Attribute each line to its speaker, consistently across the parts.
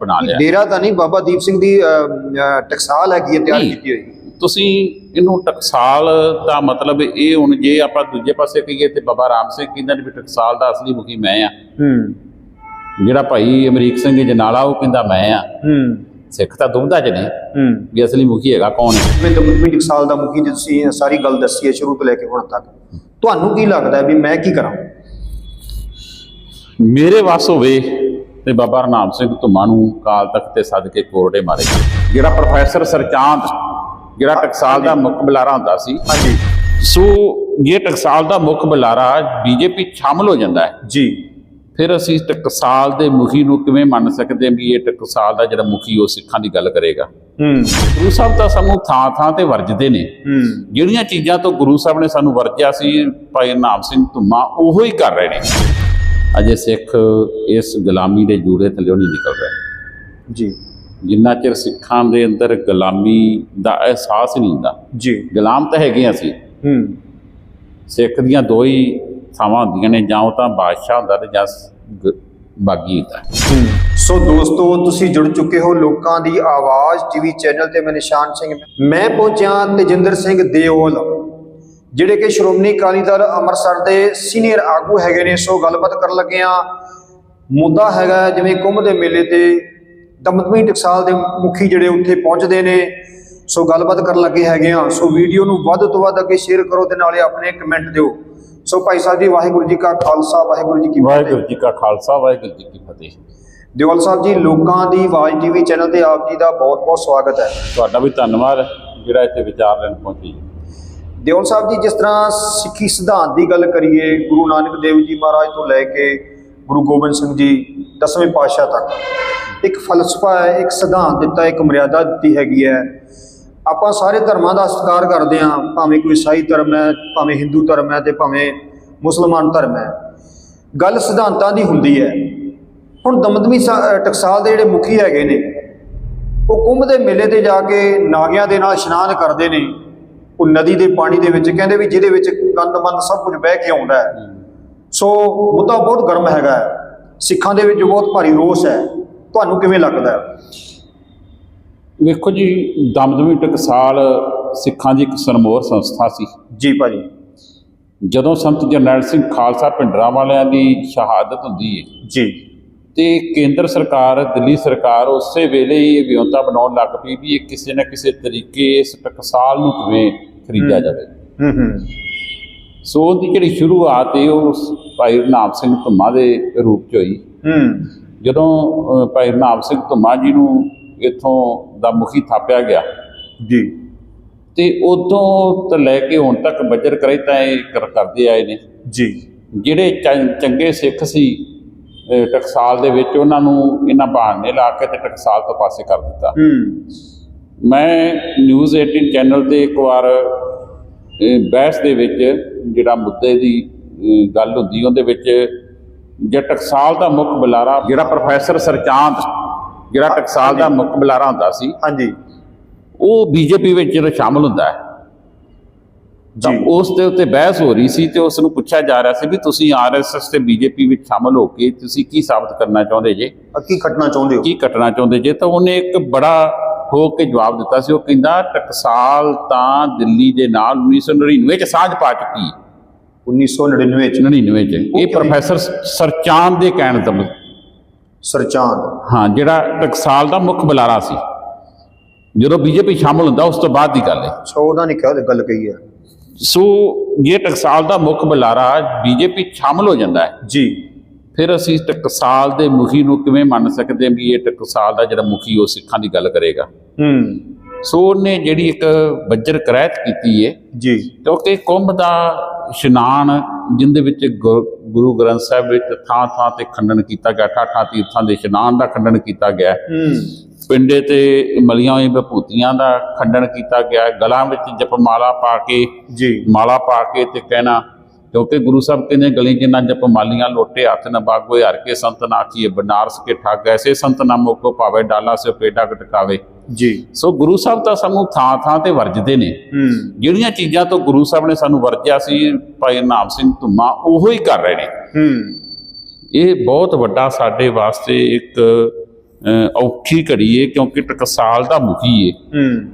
Speaker 1: ਬਣਾ ਲਿਆ।
Speaker 2: ਡੇਰਾ ਤਾਂ ਨਹੀਂ ਬਾਬਾ ਦੀਪ ਸਿੰਘ ਦੀ ਟਕਸਾਲ ਹੈਗੀ ਹੈ ਤਿਆਰ। ਕੀਤੀ ਹੋਈ।
Speaker 1: ਤੁਸੀਂ ਇਹਨੂੰ ਟਕਸਾਲ ਦਾ ਮਤਲਬ ਇਹ ਹੁਣ ਜੇ ਆਪਾਂ ਦੂਜੇ ਪਾਸੇ ਕਹੀਏ ਤੇ ਬਾਬਾ ਰਾਮ ਸਿੰਘ ਕਹਿੰਦਾ ਵੀ ਟਕਸਾਲ ਦਾ ਅਸਲੀ ਮੁਖੀ ਮੈਂ ਆ।
Speaker 2: ਹੂੰ।
Speaker 1: ਜਿਹੜਾ ਭਾਈ ਅਮਰੀਕ ਸਿੰਘ ਜਨਾਲਾ ਉਹ ਕਹਿੰਦਾ ਮੈਂ ਆ।
Speaker 2: ਹੂੰ।
Speaker 1: ਸਿੱਖ ਤਾਂ ਦੁਬਦਾ ਚ ਨੇ।
Speaker 2: ਹੂੰ।
Speaker 1: ਵੀ ਅਸਲੀ ਮੁਖੀ ਹੈਗਾ ਕੌਣ ਹੈ?
Speaker 2: ਦਮਦਮੀ ਟਕਸਾਲ ਦਾ ਮੁਖੀ ਜੀ ਤੁਸੀਂ ਸਾਰੀ ਗੱਲ ਦੱਸੀ ਹੈ ਸ਼ੁਰੂ ਤੋਂ ਲੈ ਕੇ ਹੁਣ ਤੱਕ। ਤੁਹਾਨੂੰ ਕੀ ਲੱਗਦਾ ਵੀ ਮੈਂ ਕੀ ਕਰਾਂ?
Speaker 1: ਮੇਰੇ ਵੱਸ ਹੋਵੇ ਤੇ ਬਾਬਾ ਰਨਾਮ ਸਿੰਘ ਧੁੰਮਾ ਨੂੰ ਕਾਲ ਤਖਤ ਤੇ ਸੱਦ ਕੇ ਕੋਰੜੇ ਮਾਰੇ ਜਿਹੜਾ ਪ੍ਰੋਫੈਸਰ ਸਰਚਾਂਦ ਜਿਹੜਾ ਟਕਸਾਲ ਦਾ ਮੁੱਖ ਬੁਲਾਰਾ ਹੁੰਦਾ ਸੀ।
Speaker 2: ਹਾਂਜੀ।
Speaker 1: ਸੋ ਇਹ ਟਕਸਾਲ ਦਾ ਮੁੱਖ ਬੁਲਾਰਾ ਬੀਜੇਪੀ ਸ਼ਾਮਲ ਹੋ ਜਾਂਦਾ ਹੈ
Speaker 2: ਜੀ।
Speaker 1: ਫਿਰ ਅਸੀਂ ਟਕਸਾਲ ਦੇ ਮੁਖੀ ਨੂੰ ਕਿਵੇਂ ਮੰਨ ਸਕਦੇ ਹਾਂ ਵੀ ਇਹ ਟਕਸਾਲ ਦਾ ਜਿਹੜਾ ਮੁਖੀ ਉਹ ਸਿੱਖਾਂ ਦੀ ਗੱਲ ਕਰੇਗਾ?
Speaker 2: ਹੂੰ।
Speaker 1: ਗੁਰੂ ਸਾਹਿਬ ਤਾਂ ਸਾਨੂੰ ਥਾਂ ਥਾਂ ਤੇ ਵਰਜਦੇ ਨੇ।
Speaker 2: ਹੂੰ।
Speaker 1: ਜਿਹੜੀਆਂ ਚੀਜ਼ਾਂ ਤੋਂ ਗੁਰੂ ਸਾਹਿਬ ਨੇ ਸਾਨੂੰ ਵਰਜਿਆ ਸੀ ਭਾਈ ਨਾਮ ਸਿੰਘ ਧੁੰਮਾ ਉਹੋ ਹੀ ਕਰ ਰਹੇ ਨੇ। ਅਜੇ ਸਿੱਖ ਇਸ ਗੁਲਾਮੀ ਦੇ ਜੂੜੇ ਥੱਲੇ ਨਹੀਂ ਨਿਕਲ ਰਹੇ।
Speaker 2: ਜੀ।
Speaker 1: ਜਿੰਨਾ ਚਿਰ ਸਿੱਖਾਂ ਦੇ ਅੰਦਰ ਗੁਲਾਮੀ ਦਾ ਅਹਿਸਾਸ ਨਹੀਂ ਹੁੰਦਾ
Speaker 2: ਜੀ।
Speaker 1: ਗੁਲਾਮ ਤਾਂ ਹੈਗੇ ਅਸੀਂ।
Speaker 2: ਹੂੰ।
Speaker 1: ਸਿੱਖ ਦੀਆਂ ਦੋ ਹੀ ਥਾਵਾਂ ਹੁੰਦੀਆਂ ਨੇ ਜਾਂ ਉਹ ਤਾਂ ਬਾਦਸ਼ਾਹ ਹੁੰਦਾ ਤੇ ਜਾਂ ਬਾਗੀ ਹੁੰਦਾ।
Speaker 2: ਸੋ ਦੋਸਤੋ ਤੁਸੀਂ ਜੁੜ ਚੁੱਕੇ ਹੋ ਲੋਕਾਂ ਦੀ ਆਵਾਜ਼ ਟੀਵੀ ਚੈਨਲ ਤੇ ਮੈਂ ਨਿਸ਼ਾਨ ਸਿੰਘ। ਮੈਂ ਪਹੁੰਚਿਆ ਤੇਜਿੰਦਰ ਸਿੰਘ ਦੇਓਲ। ਜਿਹੜੇ ਕਿ ਸ਼੍ਰੋਮਣੀ ਅਕਾਲੀ ਦਲ ਅੰਮ੍ਰਿਤਸਰ ਦੇ ਸੀਨੀਅਰ ਆਗੂ ਹੈਗੇ ਨੇ ਸੋ ਗੱਲਬਾਤ ਕਰਨ ਲੱਗੇ ਆ ਮੁੱਦਾ ਹੈਗਾ ਜਿਵੇਂ ਕੁੰਭ ਦੇ ਮੇਲੇ ਤੇ ਦਮਦਮੀ ਟਕਸਾਲ ਦੇ ਮੁਖੀ ਜਿਹੜੇ ਉੱਥੇ ਪਹੁੰਚਦੇ ਨੇ ਸੋ ਗੱਲਬਾਤ ਕਰਨ ਲੱਗੇ ਹੈਗੇ ਆ ਸੋ ਵੀਡੀਓ ਨੂੰ ਵੱਧ ਤੋਂ ਵੱਧ ਅੱਗੇ ਸ਼ੇਅਰ ਕਰੋ ਤੇ ਨਾਲੇ ਆਪਣੇ ਕਮੈਂਟ ਦਿਓ। ਸੋ ਭਾਈ ਸਾਹਿਬ ਜੀ ਵਾਹਿਗੁਰੂ ਜੀ ਕਾ ਖਾਲਸਾ ਵਾਹਿਗੁਰੂ ਜੀ ਕੀ ਫਤਿਹ।
Speaker 1: ਵਾਹਿਗੁਰੂ ਜੀ ਕਾ ਖਾਲਸਾ ਵਾਹਿਗੁਰੂ ਜੀ ਕੀ ਫਤਿਹ।
Speaker 2: ਦਿਓਲ ਸਾਹਿਬ ਜੀ ਲੋਕਾਂ ਦੀ ਆਵਾਜ਼ ਟੀਵੀ ਚੈਨਲ ਤੇ ਆਪ ਜੀ ਦਾ ਬਹੁਤ-ਬਹੁਤ ਸਵਾਗਤ ਹੈ।
Speaker 1: ਤੁਹਾਡਾ ਵੀ ਧੰਨਵਾਦ ਜਿਹੜਾ ਇੱਥੇ ਵਿਚਾਰ ਲੈਣ ਪਹੁੰਚੀ
Speaker 2: ਦਿਓਲ ਸਾਹਿਬ ਜੀ, ਜਿਸ ਤਰ੍ਹਾਂ ਸਿੱਖੀ ਸਿਧਾਂਤ ਦੀ ਗੱਲ ਕਰੀਏ, ਗੁਰੂ ਨਾਨਕ ਦੇਵ ਜੀ ਮਹਾਰਾਜ ਤੋਂ ਲੈ ਕੇ ਗੁਰੂ ਗੋਬਿੰਦ ਸਿੰਘ ਜੀ ਦਸਵੇਂ ਪਾਤਸ਼ਾਹ ਤੱਕ, ਇੱਕ ਫਲਸਫਾ ਹੈ, ਇੱਕ ਸਿਧਾਂਤ ਦਿੱਤਾ, ਇੱਕ ਮਰਿਆਦਾ ਦਿੱਤੀ ਹੈਗੀ ਹੈ। ਆਪਾਂ ਸਾਰੇ ਧਰਮਾਂ ਦਾ ਸਤਿਕਾਰ ਕਰਦੇ ਹਾਂ, ਭਾਵੇਂ ਕੋਈ ਈਸਾਈ ਧਰਮ ਹੈ, ਭਾਵੇਂ ਹਿੰਦੂ ਧਰਮ ਹੈ ਤੇ ਭਾਵੇਂ ਮੁਸਲਮਾਨ ਧਰਮ ਹੈ। ਗੱਲ ਸਿਧਾਂਤਾਂ ਦੀ ਹੁੰਦੀ ਹੈ। ਹੁਣ ਦਮਦਮੀ ਸਾ- ਟਕਸਾਲ ਦੇ ਜਿਹੜੇ ਮੁਖੀ ਹੈਗੇ ਨੇ, ਉਹ ਕੁੰਭ ਦੇ ਮੇਲੇ ਤੇ ਜਾ ਕੇ ਨਾਗਿਆਂ ਦੇ ਨਾਲ ਇਸ਼ਨਾਨ ਕਰਦੇ ਨੇ। ਉਹ ਨਦੀ ਦੇ ਪਾਣੀ ਦੇ ਵਿੱਚ ਕਹਿੰਦੇ ਵੀ ਜਿਹਦੇ ਵਿੱਚ ਗੰਦਮੰਦ ਸਭ ਕੁਝ ਬਹਿ ਕੇ ਆਉਂਦਾ ਹੈ। ਸੋ ਮੁੱਦਾ ਬਹੁਤ ਗਰਮ ਹੈਗਾ ਹੈ। ਸਿੱਖਾਂ ਦੇ ਵਿੱਚ ਬਹੁਤ ਭਾਰੀ ਰੋਸ ਹੈ। ਤੁਹਾਨੂੰ ਕਿਵੇਂ ਲੱਗਦਾ ਹੈ?
Speaker 1: ਵੇਖੋ ਜੀ ਦਮਦਮੀ ਟਕਸਾਲ ਸਿੱਖਾਂ ਦੀ ਇੱਕ ਸਰਮੋਰ ਸੰਸਥਾ ਸੀ।
Speaker 2: ਜੀ ਭਾਜੀ।
Speaker 1: ਜਦੋਂ ਸੰਤ ਜਰਨੈਲ ਸਿੰਘ ਖਾਲਸਾ ਭਿੰਡਰਾਂ ਵਾਲਿਆਂ ਦੀ ਸ਼ਹਾਦਤ ਹੁੰਦੀ ਹੈ
Speaker 2: ਜੀ।
Speaker 1: ਤੇ ਕੇਂਦਰ ਸਰਕਾਰ ਦਿੱਲੀ ਸਰਕਾਰ ਉਸੇ ਵੇਲੇ ਹੀ ਇਹ ਵਿਉਂਤਾ ਬਣਾਉਣ ਲੱਗ ਪਈ ਵੀ ਇਹ ਕਿਸੇ ਨਾ ਕਿਸੇ ਤਰੀਕੇ ਇਸ ਟਕਸਾਲ ਨੂੰ ਕਿਵੇਂ ਖਰੀਦਿਆ ਜਾਵੇ।
Speaker 2: ਹੂੰ ਹੂੰ।
Speaker 1: ਸੋ ਉਹਦੀ ਜਿਹੜੀ ਸ਼ੁਰੂਆਤ ਹੈ ਉਹ ਭਾਈ ਨਾਮ ਸਿੰਘ ਧੁੰਮਾ ਦੇ ਰੂਪ ਚ ਹੋਈ।
Speaker 2: ਹੂੰ।
Speaker 1: ਜਦੋਂ ਭਾਈ ਨਾਮ ਸਿੰਘ ਧੁੰਮਾ ਜੀ ਨੂੰ ਇੱਥੋਂ ਦਾ ਮੁਖੀ ਥਾਪਿਆ ਗਿਆ।
Speaker 2: ਜੀ।
Speaker 1: ਤੇ ਉਦੋਂ ਤੋਂ ਲੈ ਕੇ ਹੁਣ ਤੱਕ ਬੱਜਰ ਕਰੇ ਤਾਂ ਇਹ ਕਰ- ਕਰਦੇ ਆਏ ਨੇ।
Speaker 2: ਜੀ।
Speaker 1: ਜਿਹੜੇ ਚੰਗੇ ਸਿੱਖ ਸੀ ਟਕਸਾਲ ਦੇ ਵਿੱਚ ਉਹਨਾਂ ਨੂੰ ਇਹਨਾਂ ਬਹਾਨੇ ਲਾ ਕੇ ਤੇ ਟਕਸਾਲ ਤੋਂ ਪਾਸੇ ਕਰ ਦਿੱਤਾ।
Speaker 2: ਹੂੰ।
Speaker 1: ਮੈਂ ਨਿਊਜ਼ 18 ਚੈਨਲ ਤੇ ਇੱਕ ਵਾਰ ਬਹਿਸ ਦੇ ਵਿੱਚ ਜਿਹੜਾ ਮੁੱਦੇ ਦੀ ਗੱਲ ਹੁੰਦੀ ਉਹਦੇ ਵਿੱਚ ਜੇ ਟਕਸਾਲ ਦਾ ਮੁੱਖ ਬੁਲਾਰਾ ਜਿਹੜਾ ਪ੍ਰੋਫੈਸਰ ਸਰਚਾਂਦ ਜਿਹੜਾ ਟਕਸਾਲ ਦਾ ਮੁੱਖ ਬੁਲਾਰਾ ਹੁੰਦਾ ਸੀ
Speaker 2: ਹਾਂਜੀ।
Speaker 1: ਉਹ ਬੀਜੇਪੀ ਵਿੱਚ ਜਦੋਂ ਸ਼ਾਮਲ ਹੁੰਦਾ ਹੈ ਤਾਂ। ਉਸ ਦੇ ਉੱਤੇ ਬਹਿਸ ਹੋ ਰਹੀ ਸੀ ਤੇ ਉਸ ਨੂੰ ਪੁੱਛਿਆ ਜਾ ਰਿਹਾ ਸੀ ਵੀ ਤੁਸੀਂ ਆਰਐਸਐਸ ਤੇ ਬੀਜੇਪੀ ਵਿੱਚ ਸ਼ਾਮਲ ਹੋ ਕੇ ਤੁਸੀਂ ਕੀ ਸਾਬਤ ਕਰਨਾ ਚਾਹੁੰਦੇ ਜੇ?
Speaker 2: ਕੀ ਖਟਣਾ ਚਾਹੁੰਦੇ ਹੋ?
Speaker 1: ਕੀ ਕੱਟਣਾ ਚਾਹੁੰਦੇ ਜੇ? ਤਾਂ ਉਹਨੇ ਇੱਕ ਬੜਾ ਠੋਕ ਕੇ ਜਵਾਬ ਦਿੱਤਾ ਸੀ। ਉਹ ਕਹਿੰਦਾ ਟਕਸਾਲ ਤਾਂ ਦਿੱਲੀ ਦੇ ਨਾਲ 1999 ਚ ਸਾਂਝ ਪਾ ਚੁੱਕੀ ਹੈ।
Speaker 2: 1999 ਚ।
Speaker 1: 99 ਚ। ਇਹ. ਪ੍ਰੋਫੈਸਰ ਸਰਚਾਂਦ ਦੇ ਕਹਿਣ ਦਾ
Speaker 2: ਸਰਚਾਂਦ।
Speaker 1: ਹਾਂ ਜਿਹੜਾ ਟਕਸਾਲ ਦਾ ਮੁੱਖ ਬੁਲਾਰਾ ਸੀ। ਜਦੋਂ ਬੀਜੇਪੀ ਸ਼ਾਮਲ ਹੁੰਦਾ ਉਸ ਤੋਂ ਬਾਅਦ ਦੀ ਗੱਲ ਹੈ।
Speaker 2: ਸੋ ਉਹਨਾਂ ਨੇ ਕਿਹਾ ਗੱਲ ਕਹੀ ਹੈ।
Speaker 1: ਸੋ ਇਹ ਟਕਸਾਲ ਦਾ ਮੁੱਖ ਬੁਲਾਰਾ ਬੀਜੇਪੀ ਸ਼ਾਮਲ ਹੋ ਜਾਂਦਾ ਹੈ
Speaker 2: ਜੀ।
Speaker 1: ਫਿਰ ਅਸੀਂ ਟਕਸਾਲ ਦੇ ਮੁਖੀ ਨੂੰ ਕਿਵੇਂ ਮੰਨ ਸਕਦੇ ਹਾਂ ਵੀ ਇਹ ਟਕਸਾਲ ਦਾ ਜਿਹੜਾ ਮੁਖੀ ਉਹ ਸਿੱਖਾਂ ਦੀ ਗੱਲ ਕਰੇਗਾ?
Speaker 2: ਹੂੰ।
Speaker 1: ਸੋ ਉਹਨੇ ਜਿਹੜੀ ਇੱਕ ਬੱਜਰ ਕਰਾਇਤ ਕੀਤੀ ਹੈ
Speaker 2: ਜੀ।
Speaker 1: ਕਿਉਂਕਿ ਕੁੰਭ ਦਾ ਇਸ਼ਨਾਨ ਜਿੰਦੇ ਵਿੱਚ ਗੁਰ- ਗੁਰੂ ਗ੍ਰੰਥ ਸਾਹਿਬ ਵਿੱਚ ਥਾਂ ਥਾਂ ਤੇ ਖੰਡਨ ਕੀਤਾ ਗਿਆ ਠਾਠਾਂ ਤੀਰਥਾਂ ਦੇ ਇਸ਼ਨਾਨ ਦਾ ਖੰਡਨ ਕੀਤਾ ਗਿਆ। ਪਿੰਡੇ ਤੇ ਮਲੀਆਂ ਹੋਈਆਂ ਵਿਭੂਤੀਆਂ ਦਾ ਖੰਡਨ ਕੀਤਾ ਗਿਆ। ਗਲਾਂ ਵਿੱਚ ਜਪਮਾਲਾ ਪਾ ਕੇ
Speaker 2: ਜੀ।
Speaker 1: ਮਾਲਾ ਪਾ ਕੇ ਤੇ ਕਹਿਣਾ ਕਿਉਂਕਿ ਗੁਰੂ ਸਾਹਿਬ ਕਹਿੰਦੇ ਗਲੀ ਜਿੰਨਾ ਜਪ ਮਾਲੀਆਂ ਲੋਟੇ ਹੱਥ ਨ ਬਾਗੋਏ ਹਰ ਕੇ ਸੰਤ ਨਾਖੀਏ ਬਨਾਰਸ ਕੇ ਠੱਗ ਐਸੇ ਸੰਤ ਨਾ ਮੋਕੋ ਭਾਵੇ ਡਾਲਾ ਸੇ ਪੇਡਾ ਕਟਕਾਵੇ।
Speaker 2: ਜੀ।
Speaker 1: ਸੋ ਗੁਰੂ ਸਾਹਿਬ ਤਾਂ ਸਾਨੂੰ ਥਾਂ ਥਾਂ ਤੇ ਵਰਜਦੇ ਨੇ। ਜਿਹੜੀਆਂ ਚੀਜ਼ਾਂ ਤੋਂ ਗੁਰੂ ਸਾਹਿਬ ਨੇ ਸਾਨੂੰ ਵਰਜਿਆ ਸੀ ਭਾਈ ਨਾਮ ਸਿੰਘ ਧੁੰਮਾ ਉਹੋ ਹੀ ਕਰ ਰਹੇ ਨੇ। ਇਹ ਬਹੁਤ ਵੱਡਾ ਸਾਡੇ ਵਾਸਤੇ ਇੱਕ ਔਖੀ ਘੜੀ ਏ ਕਿਉਂਕਿ ਟਕਸਾਲ ਦਾ ਮੁਖੀ ਏ।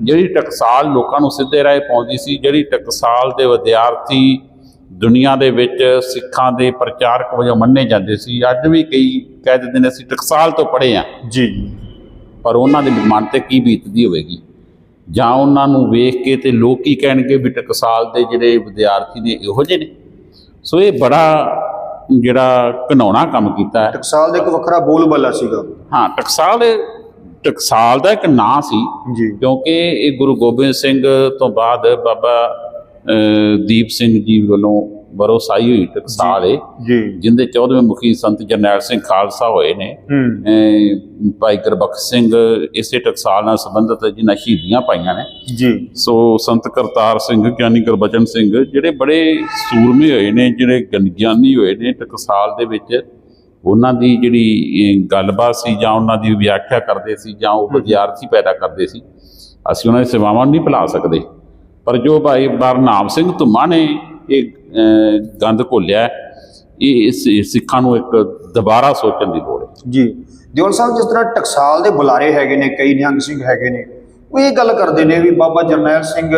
Speaker 1: ਜਿਹੜੀ ਟਕਸਾਲ ਲੋਕਾਂ ਨੂੰ ਸਿੱਧੇ ਰਾਹ ਪਾਉਂਦੀ ਸੀ ਜਿਹੜੀ ਟਕਸਾਲ ਦੇ ਵਿਦਿਆਰਥੀ ਦੁਨੀਆ ਦੇ ਵਿੱਚ ਸਿੱਖਾਂ ਦੇ ਪ੍ਰਚਾਰਕ ਵਜੋਂ ਮੰਨੇ ਜਾਂਦੇ ਸੀ। ਅੱਜ ਵੀ ਕਈ ਕਹਿ ਦਿੰਦੇ ਨੇ ਅਸੀਂ ਟਕਸਾਲ ਤੋਂ ਪੜ੍ਹੇ ਆ
Speaker 2: ਜੀ।
Speaker 1: ਪਰ ਉਹਨਾਂ ਦੇ ਮਨ ਤੇ ਕੀ ਬੀਤਦੀ ਹੋਵੇਗੀ? ਜਾਂ ਉਹਨਾਂ ਨੂੰ ਵੇਖ ਕੇ ਤੇ ਲੋਕ ਕੀ ਕਹਿਣਗੇ ਵੀ ਟਕਸਾਲ ਦੇ ਜਿਹੜੇ ਵਿਦਿਆਰਥੀ ਨੇ ਇਹੋ ਜਿਹੇ ਨੇ? ਸੋ ਇਹ ਬੜਾ ਜਿਹੜਾ ਘਨਾਉਣਾ ਕੰਮ ਕੀਤਾ ਹੈ।
Speaker 2: ਟਕਸਾਲ ਦਾ ਇੱਕ ਵੱਖਰਾ ਬੋਲਬਾਲਾ ਸੀਗਾ।
Speaker 1: ਹਾਂ ਟਕਸਾਲ ਟਕਸਾਲ ਦਾ ਇੱਕ ਨਾਂ ਸੀ
Speaker 2: ਜੀ।
Speaker 1: ਕਿਉਂਕਿ ਇਹ ਗੁਰੂ ਗੋਬਿੰਦ ਸਿੰਘ ਤੋਂ ਬਾਅਦ ਬਾਬਾ ਦੀਪ ਸਿੰਘ ਜੀ ਵੱਲੋਂ ਬਰੋਸਾਈ ਹੋਈ ਟਕਸਾਲ
Speaker 2: ਜੀ
Speaker 1: ਜਿੰਦੇ 14ਵੇਂ ਮੁਖੀ ਸੰਤ ਜਰਨੈਲ ਸਿੰਘ ਖਾਲਸਾ ਹੋਏ ਨੇ। ਭਾਈ ਗੁਰਬਖਸ਼ ਸਿੰਘ ਇਸੇ ਟਕਸਾਲ ਨਾਲ ਸੰਬੰਧਿਤ ਜਿਨ੍ਹਾਂ ਸ਼ਹੀਦੀਆਂ ਪਾਈਆਂ ਨੇ।
Speaker 2: ਜੀ।
Speaker 1: ਸੋ ਸੰਤ ਕਰਤਾਰ ਸਿੰਘ ਗਿਆਨੀ ਗੁਰਬਚਨ ਸਿੰਘ ਜਿਹੜੇ ਬੜੇ ਸੂਰਮੇ ਹੋਏ ਨੇ ਜਿਹੜੇ ਗਿਆਨੀ ਹੋਏ ਨੇ ਟਕਸਾਲ ਦੇ ਵਿੱਚ ਉਹਨਾਂ ਦੀ ਜਿਹੜੀ ਗੱਲਬਾਤ ਸੀ ਜਾਂ ਉਹਨਾਂ ਦੀ ਵਿਆਖਿਆ ਕਰਦੇ ਸੀ ਜਾਂ ਉਹ ਵਿਦਿਆਰਥੀ ਪੈਦਾ ਕਰਦੇ ਸੀ ਅਸੀਂ ਉਹਨਾਂ ਦੀ ਸੇਵਾਵਾਂ ਨੂੰ ਨਹੀਂ ਭੁਲਾ ਸਕਦੇ। ਪਰ ਜੋ ਭਾਈ ਬਰਨਾਮ ਸਿੰਘ ਧੁੰਮਾ ਨੇ ਇਹ ਗੰਦ ਘੋਲਿਆ ਇਹ ਇਸ ਸਿੱਖਾਂ ਨੂੰ ਇੱਕ ਦੁਬਾਰਾ ਸੋਚਣ ਦੀ ਲੋੜ ਹੈ।
Speaker 2: ਜੀ। ਦਿਓਲ ਸਾਹਿਬ ਜਿਸ ਤਰ੍ਹਾਂ ਟਕਸਾਲ ਦੇ ਬੁਲਾਰੇ ਹੈਗੇ ਨੇ ਕਈ ਨਿਹੰਗ ਸਿੰਘ ਹੈਗੇ ਨੇ ਉਹ ਇਹ ਗੱਲ ਕਰਦੇ ਨੇ ਵੀ ਬਾਬਾ ਜਰਨੈਲ ਸਿੰਘ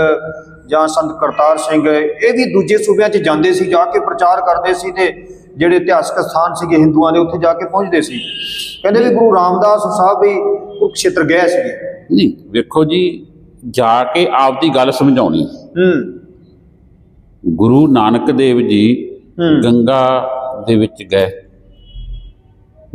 Speaker 2: ਜਾਂ ਸੰਤ ਕਰਤਾਰ ਸਿੰਘ ਇਹ ਵੀ ਦੂਜੇ ਸੂਬਿਆਂ 'ਚ ਜਾਂਦੇ ਸੀ ਜਾ ਕੇ ਪ੍ਰਚਾਰ ਕਰਦੇ ਸੀ ਤੇ ਜਿਹੜੇ ਇਤਿਹਾਸਕ ਸਥਾਨ ਸੀਗੇ ਹਿੰਦੂਆਂ ਦੇ ਉੱਥੇ ਜਾ ਕੇ ਪਹੁੰਚਦੇ ਸੀ। ਕਹਿੰਦੇ ਵੀ ਗੁਰੂ ਰਾਮਦਾਸ ਸਾਹਿਬ ਵੀ ਕੁਰਕਸ਼ੇਤਰ ਗਏ ਸੀਗੇ।
Speaker 1: ਨਹੀਂ ਵੇਖੋ ਜੀ ਜਾ ਕੇ ਆਪਦੀ ਗੱਲ ਸਮਝਾਉਣੀ।
Speaker 2: ਹੂੰ।
Speaker 1: ਗੁਰੂ ਨਾਨਕ ਦੇਵ ਜੀ। ਗੰਗਾ ਦੇ ਵਿੱਚ ਗਏ।